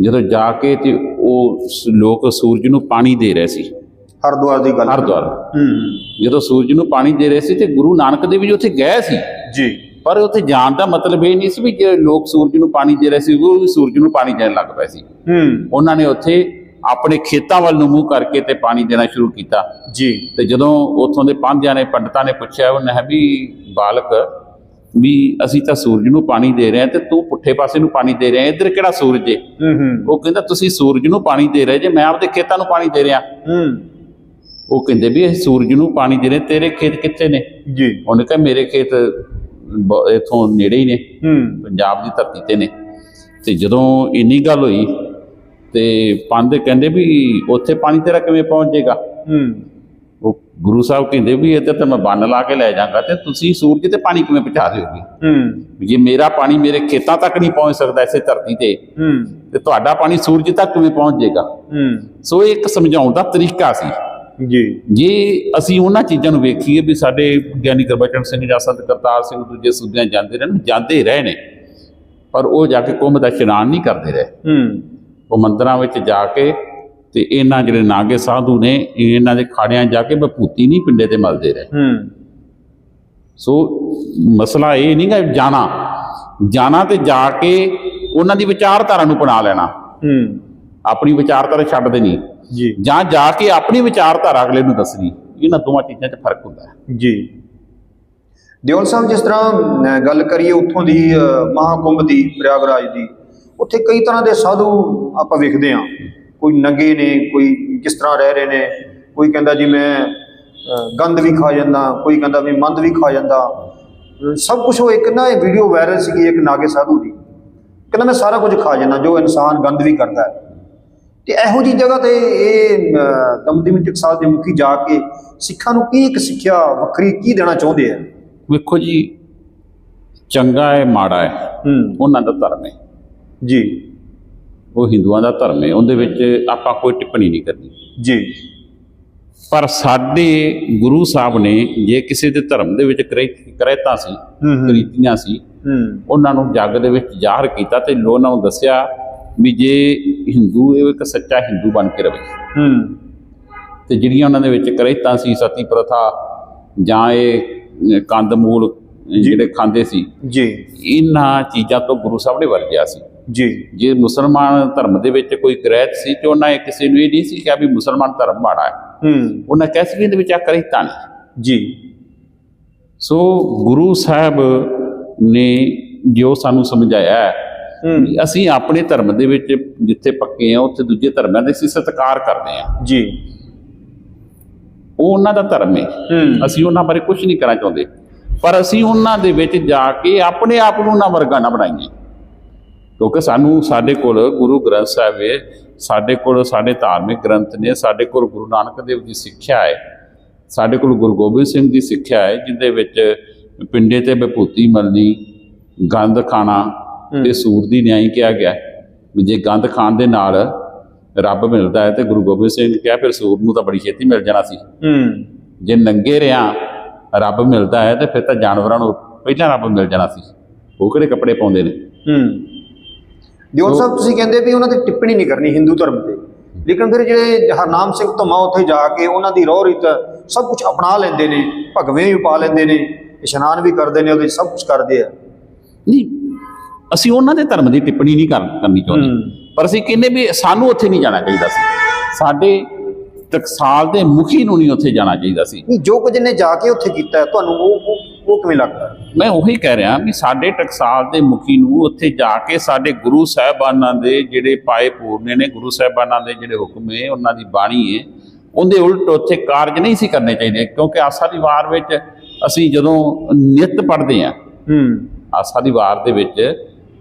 Speaker 1: ਜਦੋਂ ਜਾ ਕੇ ਤੇ ਉਹ ਲੋਕ ਸੂਰਜ ਨੂੰ ਪਾਣੀ ਦੇ ਰਹੇ ਸੀ।
Speaker 2: ਹਰਿਦੁਆਰ ਦੀ ਗੱਲ।
Speaker 1: ਹਰਿਦੁਆਰ।
Speaker 2: ਹੂੰ।
Speaker 1: ਜਦੋਂ ਸੂਰਜ ਨੂੰ ਪਾਣੀ ਦੇ ਰਹੇ ਸੀ ਤੇ ਗੁਰੂ ਨਾਨਕ ਦੇਵ ਜੀ ਉੱਥੇ ਗਏ ਸੀ।
Speaker 2: ਜੀ।
Speaker 1: ਪਰ ਉੱਥੇ ਜਾਣ ਦਾ ਮਤਲਬ ਇਹ ਨਹੀਂ ਸੀ ਵੀ ਜੇ ਲੋਕ ਸੂਰਜ ਨੂੰ ਪਾਣੀ ਦੇ ਰਹੇ ਸੀ ਉਹ ਵੀ ਸੂਰਜ ਨੂੰ ਪਾਣੀ ਦੇਣ ਲੱਗ ਪਏ ਸੀ।
Speaker 2: ਹੂੰ।
Speaker 1: ਉਹਨਾਂ ਨੇ ਉੱਥੇ ਆਪਣੇ ਖੇਤਾਂ ਵੱਲ ਨੂੰ ਮੂੰਹ ਕਰਕੇ ਤੇ ਪਾਣੀ ਦੇਣਾ ਸ਼ੁਰੂ ਕੀਤਾ।
Speaker 2: ਜੀ।
Speaker 1: ਤੇ ਜਦੋਂ ਉਥੋਂ ਦੇ ਪੰਧਿਆਂ ਨੇ ਪੰਡਤਾਂ ਨੇ ਪੁੱਛਿਆ ਉਹਨੇ ਹੈ ਵੀ ਬਾਲਕ ਵੀ ਅਸੀਂ ਤਾਂ ਸੂਰਜ ਨੂੰ ਪਾਣੀ ਦੇ ਰਹੇ ਹਾਂ ਤੇ ਤੂੰ ਪੁੱਠੇ ਪਾਸੇ ਨੂੰ ਪਾਣੀ ਦੇ ਰਿਹਾ ਇੱਧਰ ਕਿਹੜਾ ਸੂਰਜ ਏ? ਉਹ ਕਹਿੰਦਾ ਤੁਸੀਂ ਸੂਰਜ ਨੂੰ ਪਾਣੀ ਦੇ ਰਹੇ ਜੇ ਮੈਂ ਆਪਦੇ ਖੇਤਾਂ ਨੂੰ ਪਾਣੀ ਦੇ ਰਿਹਾ। ਉਹ ਕਹਿੰਦੇ ਵੀ ਅਸੀਂ ਸੂਰਜ ਨੂੰ ਪਾਣੀ ਦੇ ਰਹੇ ਤੇਰੇ ਖੇਤ ਕਿੱਥੇ ਨੇ?
Speaker 2: ਜੀ।
Speaker 1: ਉਹਨੇ ਕਿਹਾ ਮੇਰੇ ਖੇਤ ਇੱਥੋਂ ਨੇੜੇ ਹੀ ਨੇ ਪੰਜਾਬ ਦੀ ਧਰਤੀ ਤੇ ਨੇ। ਤੇ ਜਦੋਂ ਇੰਨੀ ਗੱਲ ਹੋਈ ਤੇ ਪੰਧ ਕਹਿੰਦੇ ਵੀ ਉੱਥੇ ਪਾਣੀ ਤੇਰਾ ਕਿਵੇਂ ਪਹੁੰਚ ਜਾਏਗਾ?
Speaker 2: ਹੂੰ।
Speaker 1: ਉਹ ਗੁਰੂ ਸਾਹਿਬ ਕਹਿੰਦੇ ਵੀ ਇੱਧਰ ਤਾਂ ਮੈਂ ਬੰਨ ਲਾ ਕੇ ਲੈ ਜਾਗਾ ਤੇ ਤੁਸੀਂ ਸੂਰਜ ਤੇ ਪਾਣੀ ਕਿਵੇਂ ਪਹੁੰਚਾ ਦਿਓਗੇ?
Speaker 2: ਹੂੰ।
Speaker 1: ਜੇ ਮੇਰਾ ਪਾਣੀ ਮੇਰੇ ਖੇਤਾਂ ਤੱਕ ਨਹੀਂ ਪਹੁੰਚ ਸਕਦਾ ਇਸੇ ਧਰਤੀ ਤੇ
Speaker 2: ਹੂੰ।
Speaker 1: ਤੇ ਤੁਹਾਡਾ ਪਾਣੀ ਸੂਰਜ ਤੱਕ ਕਿਵੇਂ ਪਹੁੰਚ ਜਾਏਗਾ?
Speaker 2: ਹੂੰ।
Speaker 1: ਸੋ ਇਹ ਇੱਕ ਸਮਝਾਉਣ ਦਾ ਤਰੀਕਾ ਸੀ।
Speaker 2: ਜੀ।
Speaker 1: ਜੇ ਅਸੀਂ ਉਹਨਾਂ ਚੀਜ਼ਾਂ ਨੂੰ ਵੇਖੀਏ ਵੀ ਸਾਡੇ ਗਿਆਨੀ ਗੁਰਬਚਨ ਸਿੰਘ ਜਾਂ ਸੰਤ ਕਰਤਾਰ ਸਿੰਘ ਦੂਜੇ ਸੂਬਿਆਂ ਜਾਂਦੇ ਰਹੇ ਨੇ ਜਾਂਦੇ ਰਹੇ ਨੇ ਪਰ ਉਹ ਜਾ ਕੇ ਕੁੰਭ ਦਾ ਇਸ਼ਨਾਨ ਨਹੀਂ ਕਰਦੇ ਰਹੇ।
Speaker 2: ਹੂੰ।
Speaker 1: ਉਹ ਮੰਦਰਾਂ ਵਿੱਚ ਜਾ ਕੇ ਤੇ ਇਹਨਾਂ ਜਿਹੜੇ ਨਾਗੇ ਸਾਧੂ ਨੇ ਇਹਨਾਂ ਦੇ ਖਾੜਿਆਂ ਜਾ ਕੇ ਬਭੂਤੀ ਨਹੀਂ ਪਿੰਡੇ ਤੇ ਮਲਦੇ ਰਹੇ।
Speaker 2: ਹੂੰ।
Speaker 1: ਸੋ ਮਸਲਾ ਇਹ ਨਹੀਂ ਕਿ ਜਾਣਾ। ਜਾਣਾ ਤੇ ਜਾ ਕੇ ਉਹਨਾਂ ਦੀ ਵਿਚਾਰਧਾਰਾ ਨੂੰ ਅਪਣਾ ਲੈਣਾ।
Speaker 2: ਹੂੰ।
Speaker 1: ਆਪਣੀ ਵਿਚਾਰਧਾਰਾ ਛੱਡ ਦੇਣੀ।
Speaker 2: ਜੀ।
Speaker 1: ਜਾਂ ਜਾ ਕੇ ਆਪਣੀ ਵਿਚਾਰਧਾਰਾ ਅਗਲੇ ਨੂੰ ਦੱਸਣੀ। ਇਹਨਾਂ ਦੋਵਾਂ ਚੀਜ਼ਾਂ 'ਚ ਫ਼ਰਕ ਹੁੰਦਾ ਹੈ।
Speaker 2: ਜੀ। ਦਿਓਲ ਸਾਹਿਬ ਜਿਸ ਤਰ੍ਹਾਂ ਗੱਲ ਕਰੀਏ ਉੱਥੋਂ ਦੀ ਮਹਾਕੁੰਭ ਦੀ ਪ੍ਰਯਾਗਰਾਜ ਦੀ ਉੱਥੇ ਕਈ ਤਰ੍ਹਾਂ ਦੇ ਸਾਧੂ ਆਪਾਂ ਵੇਖਦੇ ਹਾਂ। ਕੋਈ ਨੰਗੇ ਨੇ ਕੋਈ ਕਿਸ ਤਰ੍ਹਾਂ ਰਹਿ ਰਹੇ ਨੇ ਕੋਈ ਕਹਿੰਦਾ ਜੀ ਮੈਂ ਗੰਦ ਵੀ ਖਾ ਜਾਂਦਾ ਕੋਈ ਕਹਿੰਦਾ ਵੀ ਮੰਦ ਵੀ ਖਾ ਜਾਂਦਾ। ਸਭ ਕੁਝ ਉਹ ਇੱਕ ਨਾ ਇਹ ਵੀਡੀਓ ਵਾਇਰਲ ਸੀਗੀ ਇੱਕ ਨਾਗੇ ਸਾਧੂ ਦੀ। ਕਹਿੰਦਾ ਮੈਂ ਸਾਰਾ ਕੁਝ ਖਾ ਜਾਂਦਾ ਜੋ ਇਨਸਾਨ ਗੰਦ ਵੀ ਕਰਦਾ ਹੈ। ਤੇ ਇਹੋ ਜੀ ਜਗ੍ਹਾ ਤੇ ਇਹ ਦਮਦਮੀ ਟਕਸਾਲ ਦੇ ਮੁਖੀ ਜਾ ਕੇ ਸਿੱਖਾਂ ਨੂੰ ਕੀ ਇੱਕ ਸਿੱਖਿਆ ਵੱਖਰੀ ਕੀ ਦੇਣਾ ਚਾਹੁੰਦੇ ਆ?
Speaker 1: ਵੇਖੋ ਜੀ ਚੰਗਾ ਹੈ ਮਾੜਾ ਹੂੰ। ਉਹਨਾਂ ਦਾ ਧਰਮ ਹੈ।
Speaker 2: ਜੀ।
Speaker 1: ਉਹ ਹਿੰਦੂਆਂ ਦਾ ਧਰਮ ਹੈ ਉਹਦੇ ਵਿੱਚ ਆਪਾਂ ਕੋਈ ਟਿੱਪਣੀ ਨਹੀਂ ਕਰਨੀ।
Speaker 2: ਜੀ।
Speaker 1: ਪਰ ਸਾਡੇ ਗੁਰੂ ਸਾਹਿਬ ਨੇ ਜੇ ਕਿਸੇ ਦੇ ਧਰਮ ਦੇ ਵਿੱਚ ਕਰੇ- ਕਰੇਤਾ ਸੀ ਕਰੀਤੀਆਂ ਸੀ ਉਹਨਾਂ ਨੂੰ ਜੱਗ ਦੇ ਵਿੱਚ ਜ਼ਾਹਰ ਕੀਤਾ ਤੇ ਲੋਕਾਂ ਨੂੰ ਦੱਸਿਆ ਵੀ ਜੇ ਹਿੰਦੂ ਇਹ ਇੱਕ ਸੱਚਾ ਹਿੰਦੂ ਬਣ ਕੇ ਰਵੇ।
Speaker 2: ਹੂੰ।
Speaker 1: ਤੇ ਜਿਹੜੀਆਂ ਉਹਨਾਂ ਦੇ ਵਿੱਚ ਕਰੇਤਾਂ ਸੀ ਸਤੀ ਪ੍ਰਥਾ ਜਾਂ ਇਹ ਅਹ, ਕੰਦਮੂਲ ਅਹ, ਜਿਹੜੇ ਖਾਂਦੇ ਸੀ
Speaker 2: ਜੀ।
Speaker 1: ਇਹਨਾਂ ਚੀਜ਼ਾਂ ਤੋਂ ਗੁਰੂ ਸਾਹਿਬ ਨੇ ਵਰਜਿਆ ਸੀ।
Speaker 2: ਜੀ।
Speaker 1: ਜੇ ਮੁਸਲਮਾਨ ਧਰਮ ਦੇ ਵਿੱਚ ਕੋਈ ਕਰੈਤ ਸੀ ਤੇ ਉਹਨਾਂ ਕਿਸੇ ਨੂੰ ਇਹ ਨਹੀਂ ਸੀ ਕਿਹਾ ਵੀ ਮੁਸਲਮਾਨ ਧਰਮ ਮਾੜਾ ਹੈ।
Speaker 2: ਹੂੰ।
Speaker 1: ਉਹਨਾਂ ਕਹਿ ਸੀ ਵੀ ਇਹਦੇ ਵਿੱਚ ਆ ਕਰੇਤਾਂ ਨੇ
Speaker 2: ਜੀ।
Speaker 1: ਸੋ ਗੁਰੂ ਸਾਹਿਬ ਨੇ ਜੋ ਸਾਨੂੰ ਸਮਝਾਇਆ ਅਸੀਂ ਆਪਣੇ ਧਰਮ ਦੇ ਵਿੱਚ ਜਿੱਥੇ ਪੱਕੇ ਆ ਉੱਥੇ ਦੂਜੇ ਧਰਮਾਂ ਦੇ ਅਸੀਂ ਸਤਿਕਾਰ ਕਰਦੇ ਆ
Speaker 2: ਜੀ।
Speaker 1: ਉਹ ਉਹਨਾਂ ਦਾ ਧਰਮ ਹੈ।
Speaker 2: ਹੂੰ।
Speaker 1: ਅਸੀਂ ਉਹਨਾਂ ਬਾਰੇ ਕੁਝ ਨਹੀਂ ਕਰਨਾ ਚਾਹੁੰਦੇ। ਪਰ ਅਸੀਂ ਉਹਨਾਂ ਦੇ ਵਿੱਚ ਜਾ ਕੇ ਆਪਣੇ ਆਪ ਨੂੰ ਨਾ ਵਰਗਾ ਨਾ ਬਣਾਈਏ। ਕਿਉਂਕਿ ਸਾਨੂੰ ਸਾਡੇ ਕੋਲ ਗੁਰੂ ਗ੍ਰੰਥ ਸਾਹਿਬ ਹੈ ਸਾਡੇ ਕੋਲ ਸਾਡੇ ਧਾਰਮਿਕ ਗ੍ਰੰਥ ਨੇ ਸਾਡੇ ਕੋਲ ਗੁਰੂ ਨਾਨਕ ਦੇਵ ਦੀ ਸਿੱਖਿਆ ਹੈ ਸਾਡੇ ਕੋਲ ਗੁਰੂ ਗੋਬਿੰਦ ਸਿੰਘ ਦੀ ਸਿੱਖਿਆ ਹੈ ਜਿਹਦੇ ਵਿੱਚ ਪਿੰਡੇ ਤੇ ਵਿਭੂਤੀ ਮਲਣੀ ਗੰਦ ਖਾਣਾ ਤੇ ਸੂਰ ਦੀ ਨਿਆਈ ਕਿਹਾ ਗਿਆ। ਜੇ ਗੰਦ ਖਾਣ ਦੇ ਨਾਲ ਰੱਬ ਮਿਲਦਾ ਹੈ ਤੇ ਗੁਰੂ ਗੋਬਿੰਦ ਸਿੰਘ ਨੇ ਕਿਹਾ ਫਿਰ ਸੂਰ ਨੂੰ ਤਾਂ ਬੜੀ ਛੇਤੀ ਮਿਲ ਜਾਣਾ ਸੀ। ਜੇ ਨੰਗੇ ਰਿਆਂ ਰੱਬ ਮਿਲਦਾ ਹੈ ਤੇ ਫਿਰ ਤਾਂ ਜਾਨਵਰਾਂ ਨੂੰ ਪਹਿਲਾਂ ਰੱਬ ਮਿਲ ਜਾਣਾ ਸੀ। ਉਹ ਕਿਹੜੇ ਕੱਪੜੇ ਪਾਉਂਦੇ ਨੇ?
Speaker 2: ਦਿਓਲ ਸਾਹਿਬ ਤੁਸੀਂ ਕਹਿੰਦੇ ਵੀ ਉਹਨਾਂ ਤੇ ਟਿੱਪਣੀ ਨਹੀਂ ਕਰਨੀ ਹਿੰਦੂ ਧਰਮ ਤੇ। ਲੇਕਿਨ ਫਿਰ ਜਿਹੜੇ ਹਰਨਾਮ ਸਿੰਘ ਧੁਮਾ ਉੱਥੇ ਜਾ ਕੇ ਉਹਨਾਂ ਦੀ ਰੋਹ ਰੀਤ ਸਭ ਕੁਝ ਅਪਣਾ ਲੈਂਦੇ ਨੇ ਭਗਵੇਂ ਵੀ ਪਾ ਲੈਂਦੇ ਨੇ ਇਸ਼ਨਾਨ ਵੀ ਕਰਦੇ ਨੇ ਉਹਦੇ ਸਭ ਕੁਝ ਕਰਦੇ ਆ।
Speaker 1: ਨਹੀਂ ਅਸੀਂ ਉਹਨਾਂ ਦੇ ਧਰਮ ਦੀ ਟਿੱਪਣੀ ਨਹੀਂ ਕਰ- ਕਰਨੀ ਚਾਹੁੰਦੇ। ਪਰ ਅਸੀਂ ਕਹਿੰਦੇ ਵੀ ਸਾਨੂੰ ਉੱਥੇ ਨਹੀਂ ਜਾਣਾ ਚਾਹੀਦਾ ਸੀ। ਸਾਡੇ ਟਕਸਾਲ ਦੇ ਮੁਖੀ ਨੂੰ ਨਹੀਂ ਉੱਥੇ ਜਾਣਾ ਚਾਹੀਦਾ ਸੀ।
Speaker 2: ਜੋ ਕੁਝ ਨੇ ਜਾ ਕੇ ਉੱਥੇ ਕੀਤਾ ਤੁਹਾਨੂੰ ਉਹ ਉਹ- ਕਿਵੇਂ ਲੱਗਦਾ?
Speaker 1: ਮੈਂ ਉਹੀ ਕਹਿ ਰਿਹਾ ਵੀ ਸਾਡੇ ਟਕਸਾਲ ਦੇ ਮੁਖੀ ਨੂੰ ਉੱਥੇ ਜਾ ਕੇ ਸਾਡੇ ਗੁਰੂ ਸਾਹਿਬਾਨਾਂ ਦੇ ਜਿਹੜੇ ਪਾਏ ਪੂਰਨੇ ਨੇ ਗੁਰੂ ਸਾਹਿਬਾਨਾਂ ਦੇ ਜਿਹੜੇ ਹੁਕਮ ਹੈ ਉਹਨਾਂ ਦੀ ਬਾਣੀ ਹੈ ਉਹਦੇ ਉਲਟ ਉੱਥੇ ਕਾਰਜ ਨਹੀਂ ਸੀ ਕਰਨੇ ਚਾਹੀਦੇ ਕਿਉਂਕਿ ਆਸਾ ਦੀ ਵਾਰ ਵਿੱਚ ਅਸੀਂ ਜਦੋਂ ਨਿਤ ਪੜ੍ਹਦੇ ਹਾਂ
Speaker 2: ਹੂੰ।
Speaker 1: ਆਸਾ ਦੀ ਵਾਰ ਦੇ ਵਿੱਚ